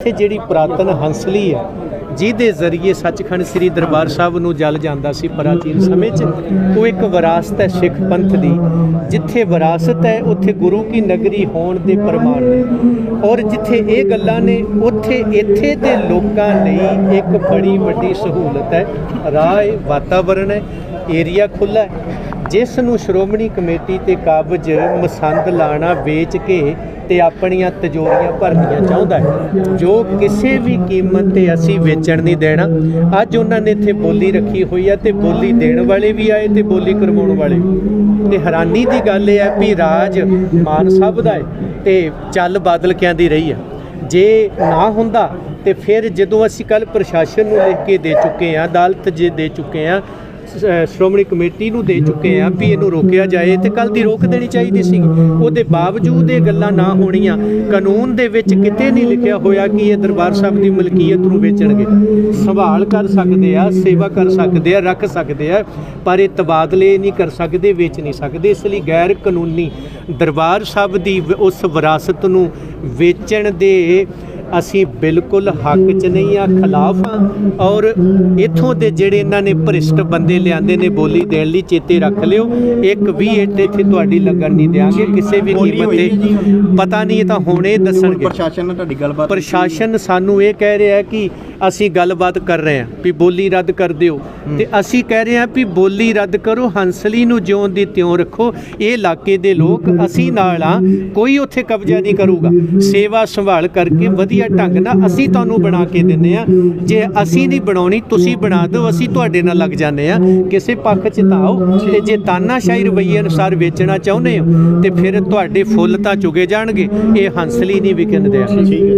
ਇੱਥੇ ਜਿਹੜੀ ਪੁਰਾਤਨ ਹੰਸਲੀ ਹੈ, ਜਿਹਦੇ ਜ਼ਰੀਏ ਸੱਚਖੰਡ ਸ੍ਰੀ ਦਰਬਾਰ ਸਾਹਿਬ ਨੂੰ ਜਲ ਜਾਂਦਾ ਸੀ ਪ੍ਰਾਚੀਨ ਸਮੇਂ 'ਚ, ਉਹ ਇੱਕ ਵਿਰਾਸਤ ਹੈ ਸਿੱਖ ਪੰਥ ਦੀ, ਜਿੱਥੇ ਵਿਰਾਸਤ ਹੈ, ਉੱਥੇ ਗੁਰੂ ਕੀ ਨਗਰੀ ਹੋਣ ਦੇ ਪ੍ਰਮਾਣ ਨੇ। ਔਰ ਜਿੱਥੇ ਇਹ ਗੱਲਾਂ ਨੇ, ਉੱਥੇ ਇੱਥੇ ਦੇ ਲੋਕਾਂ ਲਈ ਇੱਕ ਬੜੀ ਵੱਡੀ ਸਹੂਲਤ ਹੈ, ਰਾਹ ਹੈ ਵਾਤਾਵਰਣ ਹੈ ਏਰੀਆ ਖੁੱਲਾ ਹੈ, ਜਿਸ ਨੂੰ ਸ਼੍ਰੋਮਣੀ ਕਮੇਟੀ ਤੇ ਕਾਬਜ ਮਸੰਦ ਲਾਣਾ ਵੇਚ ਕੇ ਤੇ ਆਪਣੀਆਂ ਤਜੋਰੀਆਂ ਭਰਨੀਆਂ ਚਾਹੁੰਦਾ ਹੈ। ਜੋ ਕਿਸੇ ਵੀ ਕੀਮਤ ਤੇ ਅਸੀਂ ਵੇਚਣ ਨਹੀਂ ਦੇਣਾ। ਅੱਜ ਉਹਨਾਂ ਨੇ ਇੱਥੇ ਬੋਲੀ ਰੱਖੀ ਹੋਈ ਹੈ ਤੇ ਬੋਲੀ ਦੇਣ ਵਾਲੇ ਵੀ ਆਏ ਤੇ ਬੋਲੀ ਕਰਵਾਉਣ ਵਾਲੇ ਵੀ ਤੇ ਹੈਰਾਨੀ ਦੀ ਗੱਲ ਇਹ ਹੈ ਵੀ ਰਾਜ ਮਾਨ ਸਾਹਿਬ ਦਾ ਹੈ ਤੇ ਚੱਲ ਬਾਦਲ ਕਹਿੰਦੀ ਰਹੀ ਹੈ। ਜੇ ਨਾ ਹੁੰਦਾ ਤੇ ਫਿਰ ਜਦੋਂ ਅਸੀਂ ਕੱਲ ਪ੍ਰਸ਼ਾਸਨ ਨੂੰ ਲਿਖ ਕੇ ਦੇ ਚੁੱਕੇ ਆ ਅਦਾਲਤ ਜੇ ਦੇ ਚੁੱਕੇ ਆ ਸ਼੍ਰੋਮਣੀ ਕਮੇਟੀ ਨੂੰ ਦੇ ਚੁੱਕੇ ਆ ਵੀ ਇਹਨੂੰ ਰੋਕਿਆ ਜਾਏ ਤੇ ਕੱਲ ਦੀ ਰੋਕ ਦੇਣੀ ਚਾਹੀਦੀ ਸੀ। ਉਹਦੇ ਬਾਵਜੂਦ ਇਹ ਗੱਲਾਂ ਨਾ ਹੋਣੀਆਂ, ਕਾਨੂੰਨ ਦੇ ਵਿੱਚ ਕਿਤੇ ਨਹੀਂ ਲਿਖਿਆ ਹੋਇਆ ਕਿ ਇਹ ਦਰਬਾਰ ਸਾਹਿਬ ਦੀ ਮਲਕੀਅਤ ਨੂੰ ਵੇਚਣਗੇ। ਸੰਭਾਲ ਕਰ ਸਕਦੇ ਆ, ਸੇਵਾ ਕਰ ਸਕਦੇ ਆ, ਰੱਖ ਸਕਦੇ ਆ, ਪਰ ਇਹ ਤਬਾਦਲੇ ਨਹੀਂ ਕਰ ਸਕਦੇ, ਵੇਚ ਨਹੀਂ ਸਕਦੇ। ਇਸ ਲਈ ਗੈਰ ਕਾਨੂੰਨੀ ਦਰਬਾਰ ਸਾਹਿਬ ਦੀ ਉਸ ਵਿਰਾਸਤ ਨੂੰ ਵੇਚਣ ਦੇ ਅਸੀਂ ਬਿਲਕੁਲ ਹੱਕ 'ਚ ਨਹੀਂ ਆ ਖਿਲਾਫ ਆ। ਔਰ ਇਥੋਂ ਦੇ ਜਿਹੜੇ ਇਹਨਾਂ ਨੇ ਭ੍ਰਿਸ਼ਟ ਬੰਦੇ ਲਿਆਂਦੇ ਨੇ ਬੋਲੀ ਦੇਣ ਲਈ ਚੇਤੇ ਰੱਖ ਲਿਓ। ਇੱਕ ਵੀ ਇੱਥੇ ਇੱਥੇ ਤੁਹਾਡੀ ਲੱਗਣ ਨਹੀਂ ਦਿਆਂਗੇ ਕਿਸੇ ਵੀ ਕੀਮਤ ਤੇ। ਪਤਾ ਨਹੀਂ ਇਹ ਤਾਂ ਹੁਣੇ ਦੱਸਣਗੇ। ਪ੍ਰਸ਼ਾਸਨ ਨਾਲ ਤੁਹਾਡੀ ਗੱਲਬਾਤ ਪ੍ਰਸ਼ਾਸਨ ਸਾਨੂੰ ਇਹ ਕਹਿ ਰਿਹਾ ਕਿ ਅਸੀਂ ਗੱਲਬਾਤ ਕਰ ਰਹੇ ਹਾਂ ਵੀ ਬੋਲੀ ਰੱਦ ਕਰ ਦਿਓ। ਤੇ ਅਸੀਂ ਕਹਿ ਰਹੇ ਹਾਂ ਵੀ ਬੋਲੀ ਰੱਦ ਕਰੋ ਹੰਸਲੀ ਨੂੰ ਜਿਉਂ ਦੀ ਤਿਉਂ ਰੱਖੋ। ਇਹ ਇਲਾਕੇ ਦੇ ਲੋਕ ਅਸੀਂ ਨਾਲ ਆ ਕੋਈ ਉੱਥੇ ਕਬਜ਼ਾ ਨਹੀਂ ਕਰੂਗਾ। ਸੇਵਾ ਸੰਭਾਲ ਕਰਕੇ ਵਧੀਆ ਢੰਗ ਨਾਲ ਅਸੀਂ ਤੁਹਾਨੂੰ ਬਣਾ ਕੇ ਦਿੰਨੇ ਆ ਜੇ ਅਸੀਂ ਨਹੀਂ ਬਣਾਉਣੀ, ਤੁਸੀਂ ਬਣਾ ਦਿਓ, ਅਸੀਂ ਤੁਹਾਡੇ ਨਾਲ ਲੱਗ ਜਾਂਦੇ ਆ ਕਿਸੇ ਪੱਖ 'ਚ ਤਾਂ ਆਓ ਤੇ ਜੇ ਤਾਨਾਸ਼ਾਹੀ ਰਵੱਈਏ ਅਨੁਸਾਰ ਵੇਚਣਾ ਚਾਹੁੰਦੇ ਹੋ, ਤੇ ਫਿਰ ਤੁਹਾਡੇ ਫੁੱਲ ਤਾਂ ਚੁਗੇ ਜਾਣਗੇ, ਇਹ ਹੰਸਲੀ ਨਹੀਂ ਵਿਕਣ ਦਿਆ ਠੀਕ ਹੈ।